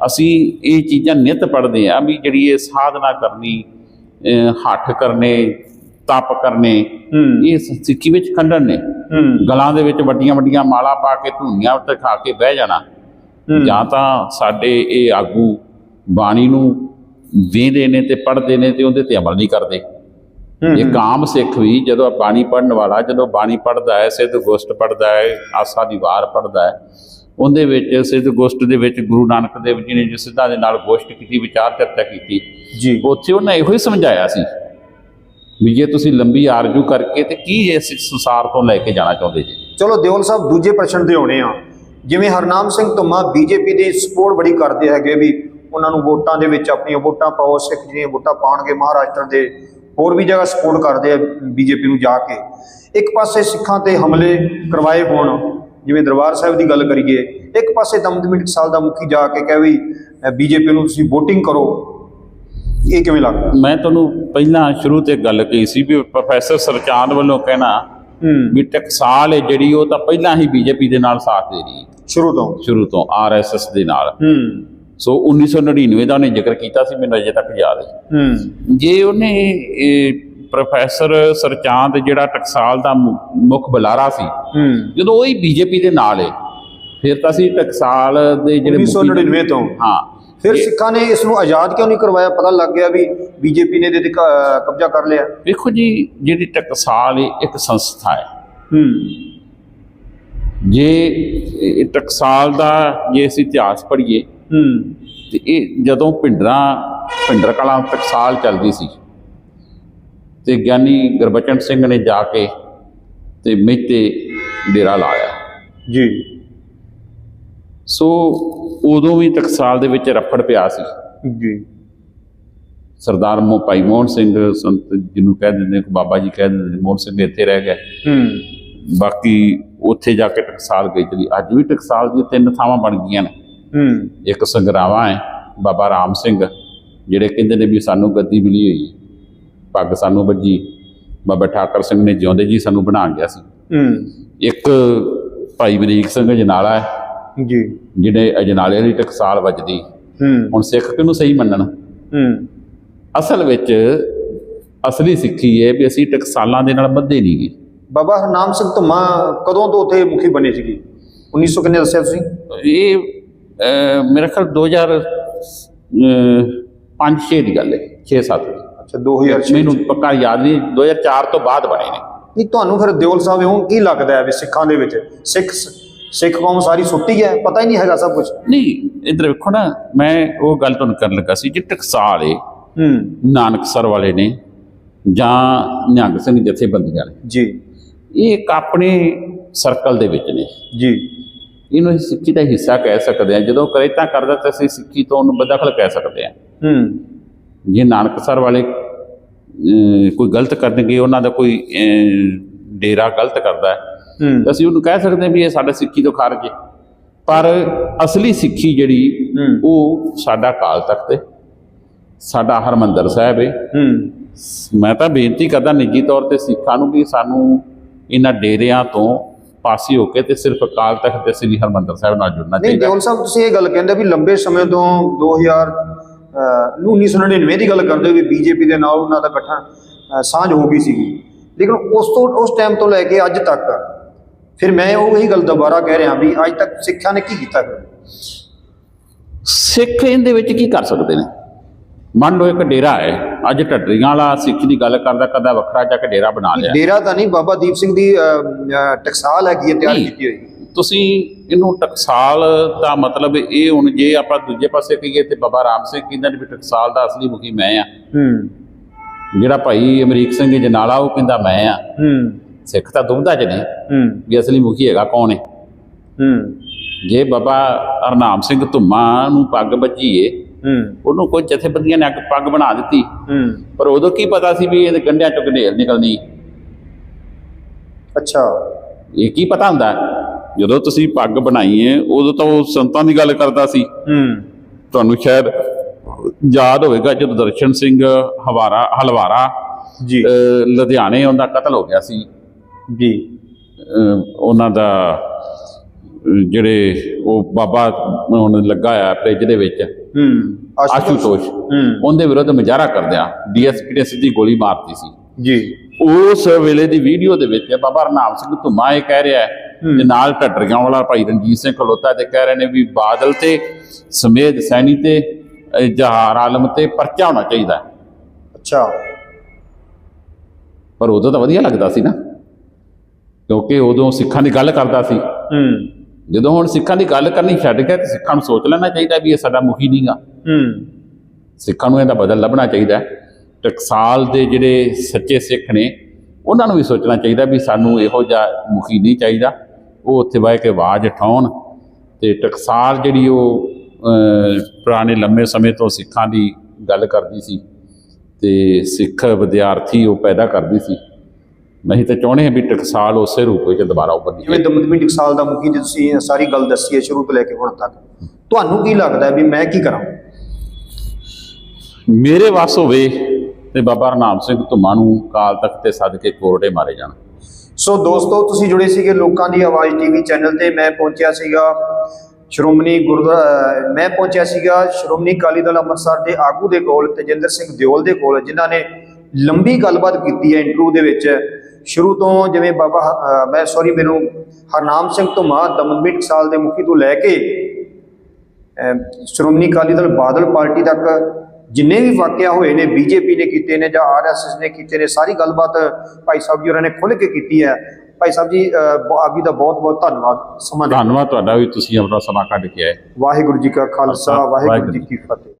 Speaker 1: ਅਸੀਂ ਇਹ ਚੀਜ਼ਾਂ ਨਿਤ ਪੜ੍ਹਦੇ ਆ ਵੀ ਜਿਹੜੀ ਇਹ ਸਾਧਨਾ ਕਰਨੀ ਹੱਠ ਕਰਨੇ ਤਪ ਕਰਨੇ ਇਹ ਸਿੱਖੀ ਵਿੱਚ ਖੰਡਨ ਨੇ। ਗਲਾਂ ਦੇ ਵਿੱਚ ਵੱਡੀਆਂ ਵੱਡੀਆਂ ਮਾਲਾ ਪਾ ਕੇ ਧੂਨੀਆਂ ਉੱਤੇ ਖਾ ਕੇ ਬਹਿ ਜਾਣਾ। ਜਾਂ ਤਾਂ ਸਾਡੇ ਇਹ ਆਗੂ ਬਾਣੀ ਨੂੰ ਵੇਂਦੇ ਨੇ ਤੇ ਪੜ੍ਹਦੇ ਨੇ ਤੇ ਉਹਦੇ ਤੇ ਅਮਲ ਨਹੀਂ ਕਰਦੇ। ਇਹ ਕਾਮ ਸਿੱਖ ਵੀ ਜਦੋਂ ਬਾਣੀ ਪੜਨ ਵਾਲਾ ਜਦੋਂ ਬਾਣੀ ਪੜਦਾ ਹੈ ਸਿੱਧ ਗੋਸ਼ਟ ਪੜਦਾ ਹੈ ਆਸਾ ਦੀ ਵਾਰ ਪੜਦਾ ਹੈ ਉਹਦੇ ਵਿੱਚ ਸਿੱਧ ਗੋਸ਼ਟ ਦੇ ਵਿੱਚ ਗੁਰੂ ਨਾਨਕ ਦੇਵ ਜੀ ਨੇ ਜਿਸ ਸਿੱਧਾਂ ਦੇ ਨਾਲ ਗੋਸ਼ਟ ਕੀਤੀ ਵਿਚਾਰ ਚਰਚਾ ਕੀਤੀ
Speaker 2: ਜੀ।
Speaker 1: ਉੱਥੇ ਉਹਨਾਂ ਇਹੋ ਹੀ ਸਮਝਾਇਆ ਸੀ। ਵੀ ਜੇ ਤੁਸੀਂ ਲੰਬੀ ਆਰਜੂ ਕਰਕੇ ਤੇ ਕੀ ਇਸ ਸੰਸਾਰ ਤੋਂ ਲੈ ਕੇ ਜਾਣਾ ਚਾਹੁੰਦੇ ਜੀ?
Speaker 2: ਚਲੋ ਦਿਓਲ ਸਾਹਿਬ, ਦੂਜੇ ਪ੍ਰਸ਼ਨ ਤੇ ਆਉਣੇ ਆ। ਜਿਵੇਂ ਹਰਨਾਮ ਸਿੰਘ ਧੁਮਾ ਬੀਜੇਪੀ ਦੀ ਸਪੋਰਟ ਬੜੀ ਕਰਦੇ ਹੈਗੇ ਵੀ ਉਹਨਾਂ ਨੂੰ ਵੋਟਾਂ ਦੇ ਵਿੱਚ ਆਪਣੀਆਂ ਵੋਟਾਂ ਪਾਓ, ਸਿੱਖ ਜਿਹੜੀਆਂ ਵੋਟਾਂ ਪਾਉਣਗੇ ਮਹਾਰਾਸ਼ਟਰ ਦੇ, ਹੋਰ ਵੀ ਜਗ੍ਹਾ ਸਪੋਰਟ ਕਰਦੇ ਆ ਬੀਜੇਪੀ ਨੂੰ ਜਾ ਕੇ। ਇੱਕ ਪਾਸੇ ਸਿੱਖਾਂ ਤੇ ਹਮਲੇ ਕਰਵਾਏ ਹੋਣ, ਜਿਵੇਂ ਦਰਬਾਰ ਸਾਹਿਬ ਦੀ ਗੱਲ ਕਰੀਏ, ਇੱਕ ਪਾਸੇ ਦਮਦਮੀ ਸਾਲ ਦਾ ਮੁਖੀ ਜਾ ਕੇ ਕਹੇ ਵੀ ਬੀਜੇਪੀ ਨੂੰ ਤੁਸੀਂ VOTING ਕਰੋ। ਇਹ ਕਿਵੇਂ ਲੱਗਦਾ?
Speaker 1: ਮੈਂ ਤੁਹਾਨੂੰ ਪਹਿਲਾਂ ਸ਼ੁਰੂ ਤੇ ਗੱਲ ਕਹੀ ਸੀ ਵੀ ਪ੍ਰੋਫੈਸਰ ਸਰਚਾਂਦ ਵੱਲੋਂ ਕਹਿਣਾ ਵੀ ਟਕਸਾਲ ਹੈ ਜਿਹੜੀ ਉਹ ਤਾਂ ਪਹਿਲਾਂ ਹੀ ਬੀਜੇਪੀ ਦੇ ਨਾਲ ਸਾਥ ਦੇ ਰਹੀ
Speaker 2: ਸ਼ੁਰੂ ਤੋਂ?
Speaker 1: ਸ਼ੁਰੂ ਤੋਂ ਆਰਐਸਐਸ ਦੇ ਨਾਲ। ਸੋ 1999 ਦਾ ਉਹਨੇ ਜ਼ਿਕਰ ਕੀਤਾ ਸੀ ਮੈਨੂੰ ਅਜੇ ਤੱਕ ਯਾਦ ਹੈ। ਜੇ ਉਹਨੇ ਪ੍ਰੋਫੈਸਰ ਸਰਚਾਂਦ ਜਿਹੜਾ ਟਕਸਾਲ ਦਾ ਮੁੱਖ ਬੁਲਾਰਾ ਸੀ ਜਦੋਂ ਉਹ ਹੀ ਬੀਜੇਪੀ ਦੇ ਨਾਲ ਹੈ ਫਿਰ ਤਾਂ ਅਸੀਂ ਟਕਸਾਲ ਦੇ ਜਿਹੜੇ ਮੁਖੀ-
Speaker 2: 1999 ਤੋਂ?
Speaker 1: ਹਾਂ।
Speaker 2: ਫਿਰ ਸਿੱਖਾਂ ਨੇ ਇਸ ਨੂੰ ਆਜ਼ਾਦ ਕਿਉਂ ਨਹੀਂ ਕਰਵਾਇਆ? ਪਤਾ ਲੱਗ ਗਿਆ ਵੀ ਬੀਜੇਪੀ ਨੇ ਇਹਦੇ ਤੇ ਕਬਜ਼ਾ ਕਰ ਲਿਆ।
Speaker 1: ਵੇਖੋ ਜੀ ਜਿਹੜੀ ਟਕਸਾਲ ਹੈ ਇੱਕ ਸੰਸਥਾ ਹੈ।
Speaker 2: ਹੂੰ।
Speaker 1: ਜੇ ਇਹ ਟਕਸਾਲ ਦਾ ਜੇ ਅਸੀਂ ਇਤਿਹਾਸ ਪੜ੍ਹੀਏ
Speaker 2: ਹੂੰ।
Speaker 1: ਤੇ ਇਹ ਜਦੋਂ ਭਿੰਡਰਾਂ ਭਿੰਡਰ ਕਲਾਂ ਟਕਸਾਲ ਚੱਲਦੀ ਸੀ ਤੇ ਗਿਆਨੀ ਗੁਰਬਚਨ ਸਿੰਘ ਨੇ ਜਾ ਕੇ ਤੇ ਮੇਤੇ ਡੇਰਾ ਲਾਇਆ।
Speaker 2: ਜੀ।
Speaker 1: ਸੋ ਉਦੋਂ ਵੀ ਟਕਸਾਲ ਦੇ ਵਿੱਚ ਰਫੜ ਪਿਆ ਸੀ।
Speaker 2: ਜੀ।
Speaker 1: ਸਰਦਾਰ ਮੋ ਭਾਈ ਮੋਹਨ ਸਿੰਘ ਸੰਤ ਜਿਹਨੂੰ ਕਹਿ ਦਿੰਦੇ ਬਾਬਾ ਜੀ ਕਹਿ ਦਿੰਦੇ ਮੋਹਨ ਸਿੰਘ ਇੱਥੇ ਰਹਿ ਗਏ
Speaker 2: ਹੂੰ।
Speaker 1: ਬਾਕੀ ਉੱਥੇ ਜਾ ਕੇ ਟਕਸਾਲ ਗਈ ਚਲੀ। ਅੱਜ ਵੀ ਟਕਸਾਲ ਦੀਆਂ ਤਿੰਨ ਥਾਵਾਂ ਬਣ ਗਈਆਂ ਨੇ।
Speaker 2: ਹੂੰ।
Speaker 1: ਇੱਕ ਸੰਗਰਾਵਾਂ ਹੈ ਬਾਬਾ ਰਾਮ ਸਿੰਘ ਜਿਹੜੇ ਕਹਿੰਦੇ ਨੇ ਵੀ ਸਾਨੂੰ ਗੱਦੀ ਮਿਲੀ ਹੋਈ ਹੈ। ਪੱਗ ਸਾਨੂੰ ਵੱਜੀ। ਬਾਬਾ ਠਾਕਰ ਸਿੰਘ ਨੇ ਜਿਉਂਦੇ ਜੀ ਸਾਨੂੰ ਬਣਾ ਗਿਆ ਸੀ।
Speaker 2: ਹੂੰ।
Speaker 1: ਇੱਕ ਭਾਈ ਬਰੀਕ ਸਿੰਘ ਅਜਨਾਲਾ ਹੈ
Speaker 2: ਜੀ।
Speaker 1: ਜਿਹੜੇ ਅਜਨਾਲੇ ਦੀ ਟਕਸਾਲ ਵੱਜਦੀ
Speaker 2: ਹੂੰ।
Speaker 1: ਹੁਣ ਸਿੱਖ ਕਿਹਨੂੰ ਸਹੀ ਮੰਨਣ?
Speaker 2: ਹੂੰ।
Speaker 1: ਅਸਲ ਵਿੱਚ ਅਸਲੀ ਸਿੱਖੀ ਹੈ ਵੀ ਅਸੀਂ ਟਕਸਾਲਾਂ ਦੇ ਨਾਲ ਬੱਧੇ ਨਹੀਂ ਗਏ।
Speaker 2: ਬਾਬਾ ਹਰਨਾਮ ਸਿੰਘ ਧੁਮਾ ਕਦੋਂ ਤੋਂ ਉੱਥੇ ਮੁਖੀ ਬਣੇ ਸੀਗੇ? 1900 ਕਿੰਨੇ ਦੱਸਿਆ ਤੁਸੀਂ?
Speaker 1: ਇਹ ਮੇਰਾ ਖਿਆਲ 2005-6 ਦੀ ਗੱਲ ਹੈ 6-7 ਦੀ।
Speaker 2: ਅੱਛਾ 2006
Speaker 1: ਮੈਨੂੰ ਪੱਕਾ ਯਾਦ ਨਹੀਂ 2004 ਤੋਂ ਬਾਅਦ ਬਣੇ ਨੇ।
Speaker 2: ਨਹੀਂ ਤੁਹਾਨੂੰ ਫਿਰ ਦਿਓਲ ਸਾਹਿਬ ਇਉਂ ਕੀ ਲੱਗਦਾ ਹੈ ਵੀ ਸਿੱਖਾਂ ਦੇ ਵਿੱਚ ਸਿੱਖ ਸਿੱਖ ਕੌਮ ਸਾਰੀ ਸੁੱਟੀ ਹੈ ਪਤਾ ਹੀ ਨਹੀਂ ਹੈਗਾ ਸਭ ਕੁਝ
Speaker 1: ਨਹੀਂ ਇਧਰ ਵੇਖੋ ਨਾ ਮੈਂ ਉਹ ਗੱਲ ਤੁਹਾਨੂੰ ਕਰਨ ਲੱਗਾ ਸੀ ਜੀ ਟਕਸਾਲ ਏ।
Speaker 2: ਹੂੰ।
Speaker 1: ਨਾਨਕਸਰ ਵਾਲੇ ਨੇ ਜਾਂ ਨਿਹੰਗ ਸਿੰਘ ਜਥੇਬੰਦੀਆਂ ਨੇ।
Speaker 2: ਜੀ।
Speaker 1: ਇਹ ਇੱਕ ਆਪਣੇ ਸਰਕਲ ਦੇ ਵਿੱਚ ਨੇ।
Speaker 2: ਜੀ।
Speaker 1: ਇਹਨੂੰ ਅਸੀਂ ਸਿੱਖੀ ਦਾ ਹਿੱਸਾ ਕਹਿ ਸਕਦੇ ਹਾਂ। ਜਦੋਂ ਕਰੇਤਾ ਕਰਦਾ ਤਾਂ ਅਸੀਂ ਸਿੱਖੀ ਤੋਂ ਉਹਨੂੰ ਬਦਖਲ ਕਹਿ ਸਕਦੇ ਹਾਂ।
Speaker 2: ਹੂੰ।
Speaker 1: ਜੇ ਨਾਨਕਸਰ ਵਾਲੇ ਕੋਈ ਗਲਤ ਕਰਨਗੇ ਉਹਨਾਂ ਦਾ ਕੋਈ ਡੇਰਾ ਗਲਤ ਕਰਦਾ ਹੂੰ ਤਾਂ ਅਸੀਂ ਉਹਨੂੰ ਕਹਿ ਸਕਦੇ ਹਾਂ ਵੀ ਇਹ ਸਾਡਾ ਸਿੱਖੀ ਤੋਂ ਖਾਰਜ ਹੈ। ਪਰ ਅਸਲੀ ਸਿੱਖੀ ਜਿਹੜੀ ਉਹ ਸਾਡਾ ਕਾਲ ਤਖਤ ਹੈ। ਸਾਡਾ ਹਰਮੰਦਰ ਸਾਹਿਬ ਹੈ। ਮੈਂ ਤਾਂ ਬੇਨਤੀ ਕਰਦਾ ਨਿੱਜੀ ਤੌਰ ਤੇ ਸਿੱਖਾਂ ਨੂੰ ਵੀ ਸਾਨੂੰ ਇਹਨਾਂ ਡੇਰਿਆਂ ਤੋਂ ਪਾਸੇ ਹੋ ਕੇ ਤੇ ਸਿਰਫ ਅਕਾਲ ਤਖਤ ਤੇ ਸ੍ਰੀ ਹਰਮੰਦਰ ਸਾਹਿਬ ਨਾਲ ਜੁੜਨਾ
Speaker 2: ਨਹੀਂ
Speaker 1: ਚਾਹੀਦਾ।
Speaker 2: ਦਿਓਲ ਸਾਹਿਬ ਤੁਸੀਂ ਇਹ ਗੱਲ ਕਹਿੰਦੇ ਵੀ ਲੰਬੇ ਸਮੇਂ ਤੋਂ ਅਹ, ਨੂੰ 1999 ਦੀ ਗੱਲ ਕਰਦੇ ਹੋ ਵੀ ਬੀਜੇਪੀ ਦੇ ਨਾਲ ਉਹਨਾਂ ਦਾ ਗਠਨ ਅਹ, ਸਾਂਝ ਹੋ ਗਈ ਸੀਗੀ। ਲੇਕਿਨ ਉਸ ਤੋਂ ਉਸ ਟਾਈਮ ਤੋਂ ਲੈ ਕੇ ਅੱਜ ਤੱਕ ਫਿਰ ਮੈਂ ਉਹ ਹੀ ਗੱਲ ਦੁਬਾਰਾ ਕਹਿ ਰਿਹਾ ਵੀ ਅੱਜ ਤੱਕ ਸਿੱਖਾਂ ਨੇ ਕੀ ਕੀਤਾ
Speaker 1: ਸਿੱਖ ਇਹਦੇ ਵਿੱਚ ਕੀ ਕਰ ਸਕਦੇ ਨੇ? ਮੰਨ ਲਓ ਇੱਕ ਡੇਰਾ ਹੈ ਅੱਜ ਢੱਡਰੀਆਂ ਵਾਲਾ ਸਿੱਖ ਦੀ ਗੱਲ ਕਰਦਾ ਕਦਾ ਵੱਖਰਾ ਜਾ ਕੇ ਡੇਰਾ ਬਣਾ ਲਿਆ।
Speaker 2: ਡੇਰਾ ਤਾਂ ਨਹੀਂ ਬਾਬਾ ਦੀਪ ਸਿੰਘ ਦੀ ਟਕਸਾਲ ਹੈਗੀ ਹੈ ਤਿਆਰ। ਕੀਤੀ ਹੋਈ।
Speaker 1: ਤੁਸੀਂ ਇਹਨੂੰ ਟਕਸਾਲ ਦਾ ਮਤਲਬ ਇਹ ਹੁਣ ਜੇ ਆਪਾਂ ਦੂਜੇ ਪਾਸੇ ਕਹੀਏ ਤੇ ਬਾਬਾ ਰਾਮ ਸਿੰਘ ਕਹਿੰਦਾ ਵੀ ਟਕਸਾਲ ਦਾ ਅਸਲੀ ਮੁਖੀ ਮੈਂ ਆ।
Speaker 2: ਹੂੰ।
Speaker 1: ਜਿਹੜਾ ਭਾਈ ਅਮਰੀਕ ਸਿੰਘ ਜਨਾਲਾ ਉਹ ਕਹਿੰਦਾ ਮੈਂ ਆ।
Speaker 2: ਹੂੰ।
Speaker 1: ਸਿੱਖ ਤਾਂ ਦੁਬਦਾ ਚ ਨੇ।
Speaker 2: ਹੂੰ।
Speaker 1: ਵੀ ਅਸਲੀ ਮੁਖੀ ਹੈਗਾ ਕੌਣ ਹੈ?
Speaker 2: ਹੂੰ।
Speaker 1: ਜੇ ਬਾਬਾ ਹਰਨਾਮ ਸਿੰਘ ਧੁੰਮਾ ਨੂੰ ਪੱਗ ਬੱਜੀਏ
Speaker 2: ਹੂੰ।
Speaker 1: ਉਹਨੂੰ ਕੋਈ ਜਥੇਬੰਦੀਆਂ ਨੇ ਪੱਗ ਬਣਾ ਦਿੱਤੀ।
Speaker 2: ਹੂੰ।
Speaker 1: ਪਰ ਉਦੋਂ ਕੀ ਪਤਾ ਸੀ ਵੀ ਇਹਦੇ ਗੰਢਿਆਂ ਚੋਂ ਗੰਢੇਲ ਨਿਕਲਣੀ।
Speaker 2: ਅੱਛਾ।
Speaker 1: ਇਹ ਕੀ ਪਤਾ ਹੁੰਦਾ? ਜਦੋਂ ਤੁਸੀਂ ਪੱਗ ਬਣਾਈ ਹੈ ਉਦੋਂ ਤਾਂ ਉਹ ਸੰਤਾਂ ਦੀ ਗੱਲ ਕਰਦਾ ਸੀ।
Speaker 2: ਹੂੰ।
Speaker 1: ਤੁਹਾਨੂੰ ਸ਼ਾਇਦ ਯਾਦ ਹੋਵੇਗਾ ਜਦੋਂ ਦਰਸ਼ਨ ਸਿੰਘ ਹਵਾਰਾ ਹਲਵਾਰਾ
Speaker 2: ਜੀ।
Speaker 1: ਲੁਧਿਆਣੇ ਉਹਦਾ ਕਤਲ ਹੋ ਗਿਆ ਸੀ।
Speaker 2: ਜੀ
Speaker 1: ਉਹਨਾਂ ਦਾ ਜਿਹੜੇ ਉਹ ਬਾਬਾ ਹੁਣ ਲੱਗਾ ਆ ਫ੍ਰਿਜ ਦੇ ਵਿੱਚ
Speaker 2: ਹੂੰ
Speaker 1: ਆਸ਼ੂਤੋਸ਼ ਉਹਦੇ ਵਿਰੁੱਧ ਮੁਜ਼ਾਹਰਾ ਕਰਦਿਆਂ ਡੀਐਸਪੀ ਨੇ ਸਿੱਧੀ ਗੋਲੀ ਮਾਰਤੀ ਸੀ।
Speaker 2: ਜੀ।
Speaker 1: ਉਸ ਵੇਲੇ ਦੀ ਵੀਡੀਓ ਦੇ ਵਿੱਚ ਬਾਬਾ ਹਰਨਾਮ ਸਿੰਘ ਧੁੰਮਾ ਇਹ ਕਹਿ ਰਿਹਾ ਹੈ ਤੇ ਨਾਲ ਢੱਡਰੀਆਂ ਵਾਲਾ ਭਾਈ ਰਣਜੀਤ ਸਿੰਘ ਖਲੋਤਾ ਤੇ ਕਹਿ ਰਹੇ ਨੇ ਵੀ ਬਾਦਲ ਤੇ ਸਮੇਤ ਸੈਣੀ ਤੇ ਜਹਾਰ ਆਲਮ ਤੇ ਪਰਚਾ ਹੋਣਾ ਚਾਹੀਦਾ।
Speaker 2: ਅੱਛਾ।
Speaker 1: ਪਰ ਉਦੋਂ ਤਾਂ ਵਧੀਆ ਲੱਗਦਾ ਸੀ ਨਾ। ਕਿਉਂਕਿ ਉਦੋਂ ਸਿੱਖਾਂ ਦੀ ਗੱਲ ਕਰਦਾ ਸੀ।
Speaker 2: ਹੂੰ।
Speaker 1: ਜਦੋਂ ਹੁਣ ਸਿੱਖਾਂ ਦੀ ਗੱਲ ਕਰਨੀ ਛੱਡ ਗਿਆ ਤੇ ਸਿੱਖਾਂ ਨੂੰ ਸੋਚ ਲੈਣਾ ਚਾਹੀਦਾ ਵੀ ਇਹ ਸਾਡਾ ਮੁਖੀ ਨਹੀਂਗਾ
Speaker 2: ਹੂੰ।
Speaker 1: ਸਿੱਖਾਂ ਨੂੰ ਇਹਦਾ ਬਦਲ ਲੱਭਣਾ ਚਾਹੀਦਾ। ਟਕਸਾਲ ਦੇ ਜਿਹੜੇ ਸੱਚੇ ਸਿੱਖ ਨੇ ਉਹਨਾਂ ਨੂੰ ਵੀ ਸੋਚਣਾ ਚਾਹੀਦਾ ਵੀ ਸਾਨੂੰ ਇਹੋ ਜਿਹਾ ਮੁਖੀ ਨਹੀਂ ਚਾਹੀਦਾ। ਉਹ ਉੱਥੇ ਬਹਿ ਕੇ ਆਵਾਜ਼ ਉਠਾਉਣ ਤੇ ਟਕਸਾਲ ਜਿਹੜੀ ਉਹ ਪੁਰਾਣੇ ਲੰਮੇ ਸਮੇਂ ਤੋਂ ਸਿੱਖਾਂ ਦੀ ਗੱਲ ਕਰਦੀ ਸੀ ਤੇ ਸਿੱਖ ਵਿਦਿਆਰਥੀ ਉਹ ਪੈਦਾ ਕਰਦੀ ਸੀ। ਨਹੀਂ ਤਾਂ ਚਾਹੁੰਦੇ ਹਾਂ ਵੀ ਟਕਸਾਲ ਉਸੇ ਰੂਪ ਵਿੱਚ ਦੁਬਾਰਾ ਉੱਭਰ
Speaker 2: ਜਿਵੇਂ ਦਮਦਮੀ ਟਕਸਾਲ ਦਾ ਮੁਖੀ ਜੀ ਤੁਸੀਂ ਸਾਰੀ ਗੱਲ ਦੱਸੀ ਹੈ ਸ਼ੁਰੂ ਤੋਂ ਲੈ ਕੇ ਹੁਣ ਤੱਕ ਤੁਹਾਨੂੰ ਕੀ ਲੱਗਦਾ ਵੀ ਮੈਂ ਕੀ ਕਰਾਂ?
Speaker 1: ਮੇਰੇ ਵੱਸ ਹੋਵੇ ਤੇ ਬਾਬਾ ਹਰਨਾਮ ਸਿੰਘ ਧੁੰਮਾ ਨੂੰ ਕਾਲ ਤਖਤ ਤੇ ਸੱਦ ਕੇ ਕੋਰਟੇ ਮਾਰੇ ਜਾਣ।
Speaker 2: ਸੋ ਦੋਸਤੋ ਤੁਸੀਂ ਜੁੜੇ ਸੀਗੇ ਲੋਕਾਂ ਦੀ ਆਵਾਜ਼ ਟੀਵੀ ਚੈਨਲ ਤੇ ਮੈਂ ਪਹੁੰਚਿਆ ਸੀਗਾ ਸ਼੍ਰੋਮਣੀ ਗੁਰਦੁਆਰਾ ਮੈਂ ਪਹੁੰਚਿਆ ਸੀਗਾ ਸ਼੍ਰੋਮਣੀ ਅਕਾਲੀ ਦਲ ਅੰਮ੍ਰਿਤਸਰ ਦੇ ਆਗੂ ਦੇ ਕੋਲ ਤੇਜਿੰਦਰ ਸਿੰਘ ਦਿਓਲ ਦੇ ਕੋਲ ਜਿਨ੍ਹਾਂ ਨੇ ਲੰਬੀ ਗੱਲਬਾਤ ਕੀਤੀ ਹੈ ਇੰਟਰਵਿਊ ਦੇ ਵਿੱਚ। ਸ਼ੁਰੂ ਤੋਂ ਜਿਵੇਂ ਬਾਬਾ ਅ, ਮੈਂ ਸੌਰੀ ਮੈਨੂੰ ਹਰਨਾਮ ਸਿੰਘ ਧੁਮਾ ਦਮਨਮੀ ਟਕਸਾਲ ਦੇ ਮੁਖੀ ਤੋਂ ਲੈ ਕੇ ਸ਼੍ਰੋਮਣੀ ਅਕਾਲੀ ਦਲ ਬਾਦਲ ਪਾਰਟੀ ਤੱਕ ਜਿੰਨੇ ਵੀ ਵਾਕਿਆ ਹੋਏ ਨੇ ਬੀਜੇਪੀ ਨੇ ਕੀਤੇ ਨੇ ਜਾਂ ਆਰਐਸਐਸ ਨੇ ਕੀਤੇ ਨੇ ਸਾਰੀ ਗੱਲਬਾਤ ਭਾਈ ਸਾਹਿਬ ਜੀ ਹੋਰਾਂ ਨੇ ਖੁੱਲ੍ਹ ਕੇ ਕੀਤੀ ਹੈ। ਭਾਈ ਸਾਹਿਬ ਜੀ ਅ, ਬ- ਆਪ ਜੀ ਦਾ ਬਹੁਤ ਬਹੁਤ ਧੰਨਵਾਦ ਸਮਾਂ ਦੇ
Speaker 1: ਧੰਨਵਾਦ ਤੁਹਾਡਾ ਵੀ ਤੁਸੀਂ ਆਪਣਾ ਸਮਾਂ ਕੱਢ ਕੇ ਆਏ।
Speaker 2: ਵਾਹਿਗੁਰੂ ਜੀ ਕਾ ਖਾਲਸਾ ਵਾਹਿਗੁਰੂ ਜੀ ਕੀ ਫਤਿਹ।